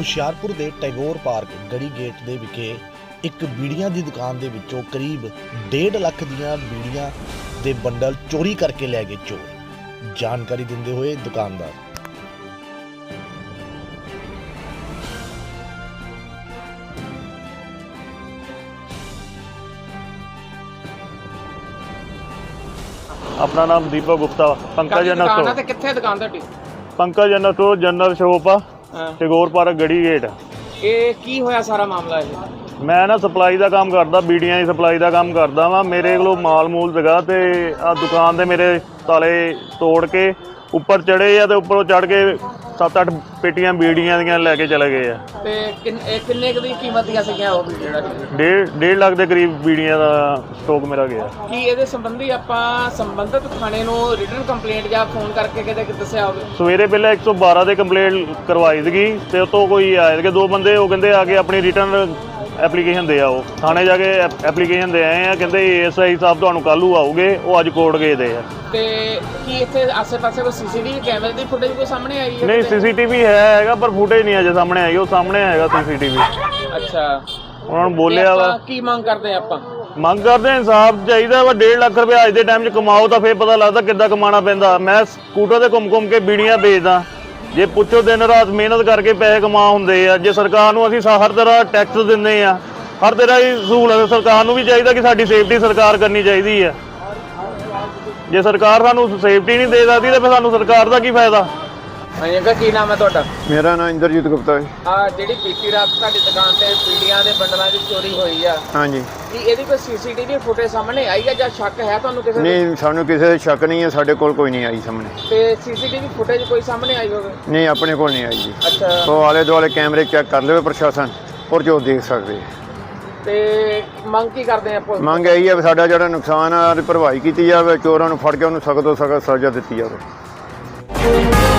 ਹੁਸ਼ਿਆਰਪੁਰ ਦੇ ਟੈਗੋਰ ਪਾਰਕ ਗੜੀ ਗੇਟ ਦੇ ਵਿਖੇ ਇੱਕ ਬੀੜੀਆਂ ਦੀ ਦੁਕਾਨ ਦੇ ਵਿੱਚੋਂ ਕਰੀਬ 1.5 ਲੱਖ ਦੀਆਂ ਬੀੜੀਆਂ ਦੇ ਬੰਡਲ ਚੋਰੀ ਕਰਕੇ ਲੈ ਗਏ ਚੋਰ। ਜਾਣਕਾਰੀ ਦਿੰਦੇ ਹੋਏ ਦੁਕਾਨਦਾਰ। ਆਪਣਾ ਨਾਮ ਦੀਪਕ ਗੁਪਤਾ ਪੰਕਜ ਕਾਹਦੀ ਜਨਰਲ ਦੁਕਾਨ ਆ ਸਟੋਰ ਤੇ ਕਿੱਥੇ ਦੁਕਾਨ ਤੁਹਾਡੀ? Pankaj general store general shop ਆ। ਹਾਂ। ਟੈਗੋਰ ਪਾਰਕ ਗੜੀ ਗੇਟ ਇਹ ਕੀ ਹੋਇਆ ਸਾਰਾ ਮਾਮਲਾ ਇਹ ਮੈਂ ਨਾ ਸਪਲਾਈ ਦਾ ਕੰਮ ਕਰਦਾ ਬੀੜੀਆਂ ਦੀ ਸਪਲਾਈ ਦਾ ਕੰਮ ਕਰਦਾ ਵਾਂ ਮੇਰੇ ਕੋਲੋਂ ਮਾਲ ਮੂਲ ਸੀਗਾ ਤੇ ਆ ਦੁਕਾਨ ਦੇ ਮੇਰੇ ਤਾਲੇ ਤੋੜ ਕੇ ਉੱਪਰ ਚੜੇ ਆ ਤੇ ਉੱਪਰੋਂ ਚੜ ਕੇ 7-8 ਪੇਟੀਆਂ ਬੀੜੀਆਂ ਦੀਆਂ ਲੈ ਕੇ ਚਲੇ ਗਏ ਆ। ਤੇ ਕਿੰਨ- ਇਹ ਕਿੰਨੇ ਕੁ ਦੀ ਕੀਮਤ ਦੀਆਂ ਸੀਗੀਆਂ ਉਹ ਵੀ ਜਿਹੜਾ ਡੇਢ ਡੇਢ ਲੱਖ ਦੇ ਕਰੀਬ ਬੀੜੀਆਂ ਦਾ ਸਟਾਕ ਮੇਰਾ ਗਿਆ। ਕੀ ਇਹਦੇ ਸੰਬੰਧੀ ਆਪਾਂ ਸੰਬੰਧਿਤ ਥਾਣੇ ਨੂੰ ਰਿਟਨ ਕੰਪਲੇਂਟ ਜਾਂ ਫੋਨ ਕਰਕੇ ਕਿਤੇ ਦੱਸਿਆ ਹੋਵੇ? ਸਵੇਰੇ ਪਹਿਲਾਂ 112 ਦੇ ਕੰਪਲੇਂਟ ਕਰਵਾਈ ਸੀਗੀ ਤੇ ਉਤੋਂ ਕੋਈ ਆਏ ਸੀਗੇ ਦੋ ਬੰਦੇ ਉਹ ਕਹਿੰਦੇ ਆ ਕੇ ਆਪਣੀ ਰਿਟਰਨ ਐਪਲੀਕੇਸ਼ਨ ਦੇ ਆਓ। ਥਾਣੇ ਜਾ ਕੇ ਐਪਲੀਕੇਸ਼ਨ ਦੇ ਆਏ ਆ ਕਹਿੰਦੇ ਏਐਸਆਈ ਸਾਹਿਬ ਤੁਹਾਨੂੰ ਕੱਲ੍ਹ ਆਉਗੇ ਉਹ ਅੱਜ ਕੋਰਟ ਗਏ ਦੇ ਆ। ਤੇ ਕੀ ਇੱਥੇ ਆਸੇ-ਪਾਸੇ ਕੋਈ ਸੀਸੀਟੀਵੀ ਕੈਮਰੇ ਦੀ ਫੁਟੇਜ ਕੋਈ ਸਾਹਮਣੇ ਆਈ ਹੈ ਨਹੀਂ? ਸੀਸੀਟੀਵੀ ਹੈ ਹੈਗਾ ਪਰ ਫੁਟੇਜ ਨਹੀਂ ਅਜੇ ਸਾਹਮਣੇ ਆਈ ਉਹ ਸਾਹਮਣੇ ਹੈਗਾ ਸੀਸੀਟੀਵੀ। ਅੱਛਾ। ਉਹਨਾਂ ਨੂੰ ਤੇ ਬੋਲਿਆ ਵਾ। ਆਪਾਂ ਕੀ ਮੰਗ ਕਰਦੇ ਆਪਾਂ? ਮੰਗ ਕਰਦੇ ਇਨਸਾਫ ਚਾਹੀਦਾ ਵਾ 1.5 ਲੱਖ ਰੁਪਏ ਅੱਜ ਦੇ ਟਾਈਮ 'ਚ ਕਮਾਓ ਤਾਂ ਫੇਰ ਪਤਾ ਲੱਗਦਾ ਕਿੱਦਾਂ ਕਮਾਉਣਾ ਪੈਂਦਾ। ਮੈਂ ਸਕੂਟਰ ਤੇ ਘੁੰਮ-ਘੁੰਮ ਕੇ ਬੀੜੀਆਂ ਵੇਚਦਾ। ਜੇ ਪੁੱਛੋ ਦਿਨ ਰਾਤ ਮਿਹਨਤ ਕਰਕੇ ਪੈਸੇ ਕਮਾ ਹੁੰਦੇ ਆ ਜੇ ਸਰਕਾਰ ਨੂੰ ਅਸੀਂ ਹਰ ਤਰ੍ਹਾਂ ਟੈਕਸ ਦਿੰਦੇ ਆ ਹਰ ਤਰ੍ਹਾਂ ਦੀ ਸਹੂਲਤ ਸਰਕਾਰ ਨੂੰ ਵੀ ਚਾਹੀਦਾ ਕਿ ਸਾਡੀ ਸੇਫਟੀ ਸਰਕਾਰ ਕਰਨੀ ਚਾਹੀਦੀ ਆ। ਜੇ ਸਰਕਾਰ ਸਾਨੂੰ ਸੇਫਟੀ ਨਹੀਂ ਦੇ ਸਕਦੀ ਤਾਂ ਫਿਰ ਸਾਨੂੰ ਸਰਕਾਰ ਦਾ ਕੀ ਫਾਇਦਾ? ਹਾਂਜੀ ਕੀ ਨਾਮ ਹੈ ਤੁਹਾਡਾ? ਮੇਰਾ ਨਾਮ ਇੰਦਰਜੀਤ ਗੁਪਤਾ ਹੈ। ਆ ਜਿਹੜੀ ਬੀਤੀ ਰਾਤ ਤੁਹਾਡੀ ਦੁਕਾਨ ਤੇ ਪੀੜੀਆਂ ਦੇ ਬੰਡਲਾਂ ਦੀ ਚੋਰੀ ਹੋਈ ਆ। ਹਾਂਜੀ। ਕੀ ਇਹਦੀ ਕੋਈ ਸੀਸੀਟੀਵੀ ਫੁਟੇਜ ਸਾਹਮਣੇ ਆਈ ਹੈ ਜਾਂ ਸ਼ੱਕ ਹੈ ਤੁਹਾਨੂੰ ਕਿਸੇ ਦੇ? ਨਹੀਂ ਸਾਨੂੰ ਕਿਸੇ ਦਾ ਸ਼ੱਕ ਨਹੀਂ ਹੈ ਸਾਡੇ ਕੋਲ ਕੋਈ ਨਹੀਂ ਆਈ ਸਾਹਮਣੇ। ਤੇ ਸੀਸੀਟੀਵੀ ਫੁਟੇਜ ਕੋਈ ਸਾਹਮਣੇ ਆਈ ਹੋਵੇ? ਨਹੀਂ ਆਪਣੇ ਕੋਲ ਨਹੀਂ ਆਈ ਜੀ। ਅੱਛਾ। ਉਹ ਆਲੇ ਦੁਆਲੇ ਕੈਮਰੇ ਚੈੱਕ ਕਰ ਲਵੇ ਪ੍ਰਸ਼ਾਸਨ ਔਰ ਜੋ ਦੇਖ ਸਕਦੇ ਹੈ। ਤੇ ਮੰਗ ਕੀ ਕਰਦੇ ਆ ਪੁਲਿਸ? ਮੰਗ ਇਹੀ ਹੈ ਵੀ ਸਾਡਾ ਜਿਹੜਾ ਨੁਕਸਾਨ ਆ ਉਹਦੀ ਭਰਵਾਈ ਕੀਤੀ ਜਾਵੇ ਚੋਰਾਂ ਨੂੰ ਫੜ ਕੇ ਉਹਨੂੰ ਸਖਤ ਤੋਂ ਸਖਤ ਸਜ਼ਾ ਦਿੱਤੀ ਜਾਵੇ।